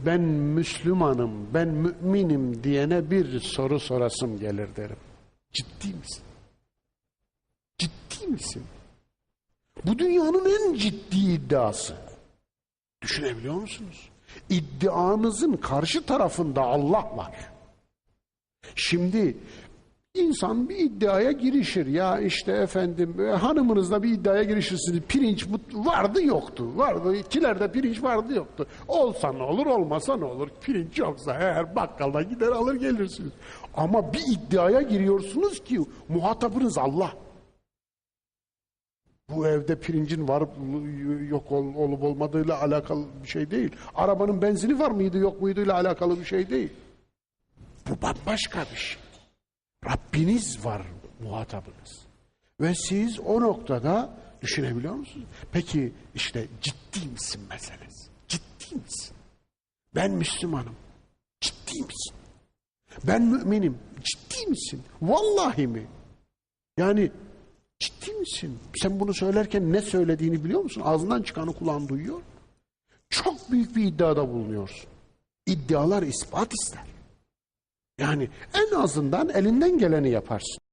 ben Müslümanım, ben müminim diyene bir soru sorasım gelir derim. Ciddi misin? Ciddi misin? Bu dünyanın en ciddi iddiası. Düşünebiliyor musunuz? İddianızın karşı tarafında Allah var. Şimdi insan bir iddiaya girişir. Ya işte efendim e, hanımınızla bir iddiaya girişirsiniz. Pirinç vardı yoktu. Vardı. Kilerde pirinç vardı yoktu. Olsa ne olur olmasa ne olur. Pirinç yoksa eğer bakkalda gider alır gelirsiniz. Ama bir iddiaya giriyorsunuz ki muhatabınız Allah. Bu evde pirincin var yok ol- olup olmadığıyla alakalı bir şey değil. Arabanın benzini var mıydı yok muyduyla alakalı bir şey değil. Bu bambaşka bir şey. Rabbiniz var muhatabınız. Ve siz o noktada düşünebiliyor musunuz? Peki işte ciddi misin meselesi? Ciddi misin? Ben Müslümanım. Ciddi misin? Ben müminim. Ciddi misin? Vallahi mi? Yani ciddi misin? Sen bunu söylerken ne söylediğini biliyor musun? Ağzından çıkanı kulağın duyuyor. Çok büyük bir iddiada bulunuyorsun. İddialar ispat ister. Yani en azından elinden geleni yaparsın.